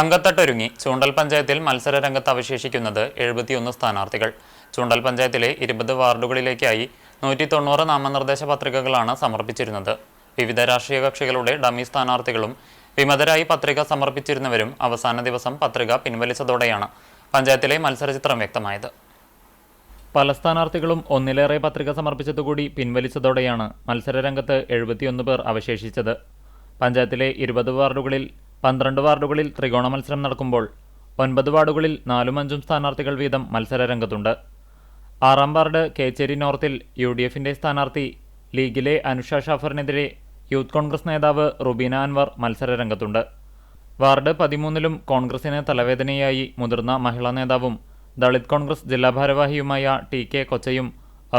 അങ്കത്തട്ടൊരുങ്ങി ചൂണ്ടൽ പഞ്ചായത്തിൽ മത്സര രംഗത്ത് അവശേഷിക്കുന്നത് എഴുപത്തിയൊന്ന് സ്ഥാനാർത്ഥികൾ. ചൂണ്ടൽ പഞ്ചായത്തിലെ ഇരുപത് വാർഡുകളിലേക്കായി നൂറ്റി തൊണ്ണൂറ് നാമനിർദ്ദേശ പത്രികകളാണ് സമർപ്പിച്ചിരുന്നത്. വിവിധ രാഷ്ട്രീയ കക്ഷികളുടെ ഡമ്മി സ്ഥാനാർത്ഥികളും വിമതരായി പത്രിക സമർപ്പിച്ചിരുന്നവരും അവസാന ദിവസം പത്രിക പിൻവലിച്ചതോടെയാണ് പഞ്ചായത്തിലെ മത്സരചിത്രം വ്യക്തമായത്. പല സ്ഥാനാർത്ഥികളും ഒന്നിലേറെ പത്രിക സമർപ്പിച്ചതുകൂടി പിൻവലിച്ചതോടെയാണ് മത്സരരംഗത്ത് എഴുപത്തിയൊന്ന് പേർ അവശേഷിച്ചത്. പഞ്ചായത്തിലെ ഇരുപത് വാർഡുകളിൽ പന്ത്രണ്ട് വാർഡുകളിൽ ത്രികോണ മത്സരം നടക്കുമ്പോൾ ഒൻപത് വാർഡുകളിൽ നാലും അഞ്ചും സ്ഥാനാർത്ഥികൾ വീതം മത്സരരംഗത്തുണ്ട് ആറാം വാർഡ് കേച്ചേരി നോർത്തിൽ യു ഡി എഫിന്റെ സ്ഥാനാർത്ഥി ലീഗിലെ അനുഷ ഷാഫറിനെതിരെ യൂത്ത് കോൺഗ്രസ് നേതാവ് റുബീന അൻവർ മത്സരരംഗത്തുണ്ട് വാർഡ് പതിമൂന്നിലും കോൺഗ്രസിന് തലവേദനയായി മുതിർന്ന മഹിളാ നേതാവും ദളിത് കോൺഗ്രസ് ജില്ലാ ഭാരവാഹിയുമായ ടി കെ കൊച്ചയും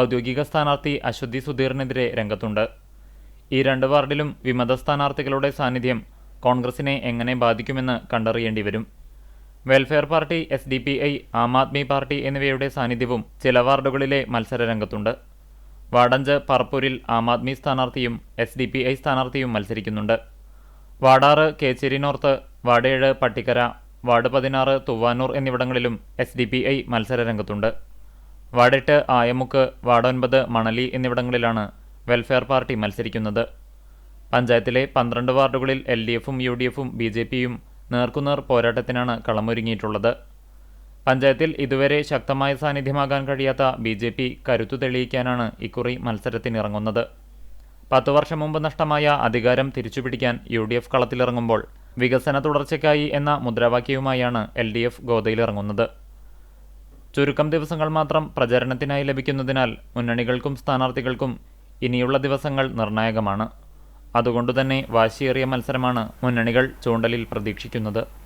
ഔദ്യോഗിക സ്ഥാനാർത്ഥി അശ്വതി സുധീറിനെതിരെ രംഗത്തുണ്ട്. ഈ രണ്ട് വാർഡിലും വിമത സ്ഥാനാർത്ഥികളുടെ സാന്നിധ്യം കോൺഗ്രസിനെ എങ്ങനെ ബാധിക്കുമെന്ന് കണ്ടറിയേണ്ടി വരും. Welfare party S D P I Aam Aadmi party എന്നിവയുടെ സാന്നിധ്യവും ചില വാർഡുകളിലെ മത്സരരംഗത്തുണ്ട്. വാടഞ്ച് പറപ്പൂരിൽ ആം ആദ്മി സ്ഥാനാർത്ഥിയും എസ് ഡി പി ഐ സ്ഥാനാർത്ഥിയും മത്സരിക്കുന്നുണ്ട്. വാടാറ് കേച്ചേരി നോർത്ത് ഏഴ് പട്ടിക്കര വാർഡ് പതിനാറ് തുവാനൂർ എന്നിവിടങ്ങളിലും എസ് ഡി പി ഐ മത്സരരംഗത്തുണ്ട്. വാർഡ് എട്ട് ആയമുക്ക് വാർഡ് മണലി എന്നിവിടങ്ങളിലാണ് വെൽഫെയർ പാർട്ടി മത്സരിക്കുന്നത്. പഞ്ചായത്തിലെ പന്ത്രണ്ട് വാർഡുകളിൽ എൽ ഡി എഫും യു ഡി എഫും ബി ജെ പിയും നേർക്കുനേർ പോരാട്ടത്തിനാണ് കളമൊരുങ്ങിയിട്ടുള്ളത്. പഞ്ചായത്തിൽ ഇതുവരെ ശക്തമായ സാന്നിധ്യമാകാൻ കഴിയാത്ത ബി ജെ പി കരുത്തു തെളിയിക്കാനാണ് ഇക്കുറി മത്സരത്തിനിറങ്ങുന്നത്. പത്തു വർഷം മുമ്പ് നഷ്ടമായ അധികാരം തിരിച്ചുപിടിക്കാൻ യു ഡി എഫ് കളത്തിലിറങ്ങുമ്പോൾ വികസന തുടർച്ചയ്ക്കായി എന്ന മുദ്രാവാക്യവുമായാണ് എൽ ഡി എഫ് ഗോതയിലിറങ്ങുന്നത്. ചുരുക്കം ദിവസങ്ങൾ മാത്രം പ്രചരണത്തിനായി ലഭിക്കുന്നതിനാൽ മുന്നണികൾക്കും സ്ഥാനാർത്ഥികൾക്കും ഇനിയുള്ള ദിവസങ്ങൾ നിർണായകമാണ്. അതുകൊണ്ടുതന്നെ വാശിയേറിയ മത്സരമാണ് മുന്നണികൾ ചൂണ്ടലിൽ പ്രതീക്ഷിക്കുന്നത്